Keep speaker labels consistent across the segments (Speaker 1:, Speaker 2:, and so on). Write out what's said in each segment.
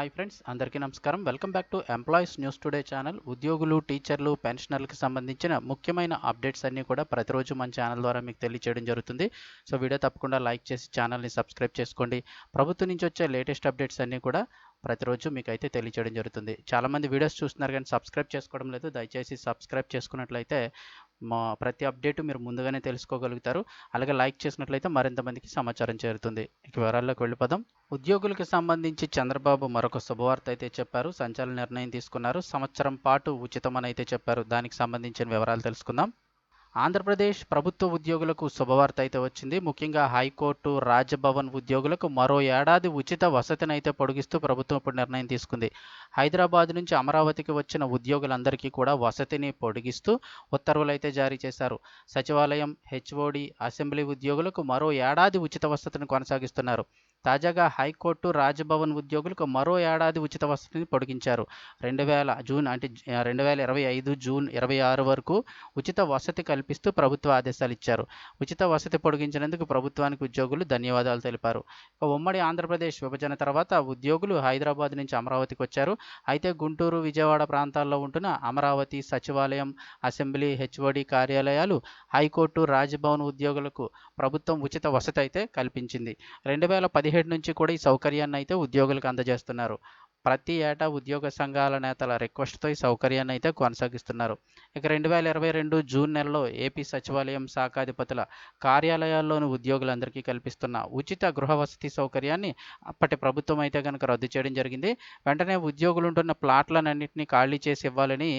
Speaker 1: Hi friends అందరికీ నమస్కారం. Welcome back to employees news today channel ఉద్యోగులు టీచర్లు పెన్షనర్లకు సంబంధించిన ముఖ్యమైన అప్డేట్స్ అన్నీ కూడా ప్రతిరోజు మన ఛానల్ ద్వారా మీకు తెలియజేయడం జరుగుతుంది. సో వీడియో తప్పకుండా లైక్ చేసి ఛానల్ని సబ్స్క్రైబ్ చేసుకోండి. ప్రభుత్వం నుంచి వచ్చే లేటెస్ట్ అప్డేట్స్ అన్నీ కూడా ప్రతిరోజు మీకు అయితే తెలియజేయడం జరుగుతుంది. చాలామంది వీడియోస్ చూస్తున్నారు కానీ సబ్స్క్రైబ్ చేసుకోవడం లేదు. దయచేసి సబ్స్క్రైబ్ చేసుకున్నట్లయితే మా ప్రతి అప్డేట్ మీరు ముందుగానే తెలుసుకోగలుగుతారు. అలాగే లైక్ చేసినట్లయితే మరింత మందికి సమాచారం చేరుతుంది. ఇక వివరాల్లోకి వెళ్ళిపోదాం. ఉద్యోగులకు సంబంధించి చంద్రబాబు మరొక శుభవార్త అయితే చెప్పారు. సంచలన నిర్ణయం తీసుకున్నారు. సంవత్సరం పాటు ఉచితమని అయితే చెప్పారు. దానికి సంబంధించిన వివరాలు తెలుసుకుందాం. ఆంధ్రప్రదేశ్ ప్రభుత్వ ఉద్యోగులకు శుభవార్త అయితే వచ్చింది. ముఖ్యంగా హైకోర్టు రాజభవన్ ఉద్యోగులకు మరో ఏడాది ఉచిత వసతిని అయితే పొడిగిస్తూ ప్రభుత్వం ఇప్పుడు నిర్ణయం తీసుకుంది. హైదరాబాద్ నుంచి అమరావతికి వచ్చిన ఉద్యోగులందరికీ కూడా వసతిని పొడిగిస్తూ ఉత్తర్వులు అయితే జారీ చేశారు. సచివాలయం హెచ్ఓడి అసెంబ్లీ ఉద్యోగులకు మరో ఏడాది ఉచిత వసతిని కొనసాగిస్తున్నారు. తాజాగా హైకోర్టు రాజ్భవన్ ఉద్యోగులకు మరో ఏడాది ఉచిత వసతిని పొడిగించారు. రెండు వేల జూన్ అంటే రెండు వేల ఇరవై ఐదు జూన్ ఇరవై ఆరు వరకు ఉచిత వసతి కల్పిస్తూ ప్రభుత్వ ఆదేశాలు ఇచ్చారు. ఉచిత వసతి పొడిగించినందుకు ప్రభుత్వానికి ఉద్యోగులు ధన్యవాదాలు తెలిపారు. ఇక ఉమ్మడి ఆంధ్రప్రదేశ్ విభజన తర్వాత ఉద్యోగులు హైదరాబాద్ నుంచి అమరావతికి వచ్చారు. అయితే గుంటూరు విజయవాడ ప్రాంతాల్లో ఉంటున్న అమరావతి సచివాలయం అసెంబ్లీ హెచ్ఓడి కార్యాలయాలు హైకోర్టు రాజ్భవన్ ఉద్యోగులకు ప్రభుత్వం ఉచిత వసతి అయితే కల్పించింది. రెండు వేల పదిహేడు నుంచి కూడా ఈ సౌకర్యాన్ని అయితే ఉద్యోగులకు అందజేస్తున్నారు. ప్రతి ఏటా ఉద్యోగ సంఘాల నేతల రిక్వెస్ట్తో ఈ సౌకర్యాన్ని అయితే కొనసాగిస్తున్నారు. ఇక రెండు వేల ఇరవై రెండు జూన్ నెలలో ఏపీ సచివాలయం శాఖాధిపతుల కార్యాలయాల్లోని ఉద్యోగులందరికీ కల్పిస్తున్న ఉచిత గృహ వసతి సౌకర్యాన్ని అప్పటి ప్రభుత్వం అయితే కనుక రద్దు చేయడం జరిగింది. వెంటనే ఉద్యోగులు ఉంటున్న ప్లాట్లన్నింటినీ ఖాళీ చేసి ఇవ్వాలని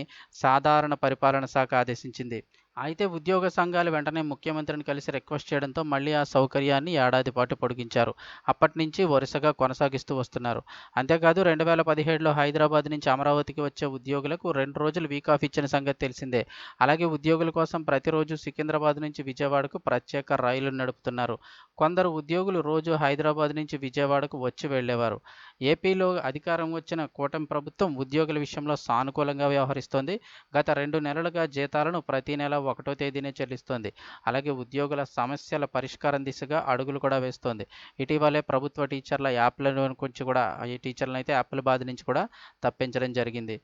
Speaker 1: సాధారణ పరిపాలన శాఖ ఆదేశించింది. అయితే ఉద్యోగ సంఘాలు వెంటనే ముఖ్యమంత్రిని కలిసి రిక్వెస్ట్ చేయడంతో మళ్ళీ ఆ సౌకర్యాన్ని ఏడాది పాటు పొడిగించారు. అప్పటి నుంచి వరుసగా కొనసాగిస్తూ వస్తున్నారు. అంతేకాదు రెండు వేల పదిహేడులో హైదరాబాద్ నుంచి అమరావతికి వచ్చే ఉద్యోగులకు రెండు రోజులు వీక్ ఆఫ్ ఇచ్చిన సంగతి తెలిసిందే. అలాగే ఉద్యోగుల కోసం ప్రతిరోజు సికింద్రాబాద్ నుంచి విజయవాడకు ప్రత్యేక రైలు నడుపుతున్నారు. కొందరు ఉద్యోగులు రోజు హైదరాబాద్ నుంచి విజయవాడకు వచ్చి వెళ్ళేవారు ఏపీలో అధికారం వచ్చిన కూటమి ప్రభుత్వం ఉద్యోగుల విషయంలో సానుకూలంగా వ్యవహరిస్తోంది. గత రెండు నెలలుగా జీతాలను ప్రతి నెల ఒకటో తేదీనే చెల్లిస్తోంది. అలాగే ఉద్యోగుల సమస్యల పరిష్కారం దిశగా అడుగులు కూడా వేస్తోంది. ఇటీవలే ప్రభుత్వ టీచర్ల యాప్ల నుంచి కూడా ఈ టీచర్లను అయితే యాప్ల బాధ నుంచి కూడా తప్పించడం జరిగింది.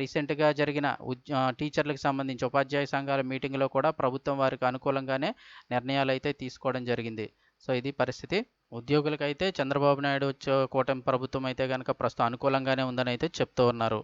Speaker 1: రీసెంట్గా జరిగిన టీచర్లకు సంబంధించి ఉపాధ్యాయ సంఘాల మీటింగ్లో కూడా ప్రభుత్వం వారికి అనుకూలంగానే నిర్ణయాలు అయితే తీసుకోవడం జరిగింది. సో ఇది పరిస్థితి. ఉద్యోగులకైతే చంద్రబాబు నాయుడు వచ్చే కూటమి ప్రభుత్వం అయితే కనుక ప్రస్తుతం అనుకూలంగానే ఉందని అయితే చెప్తూ ఉన్నారు.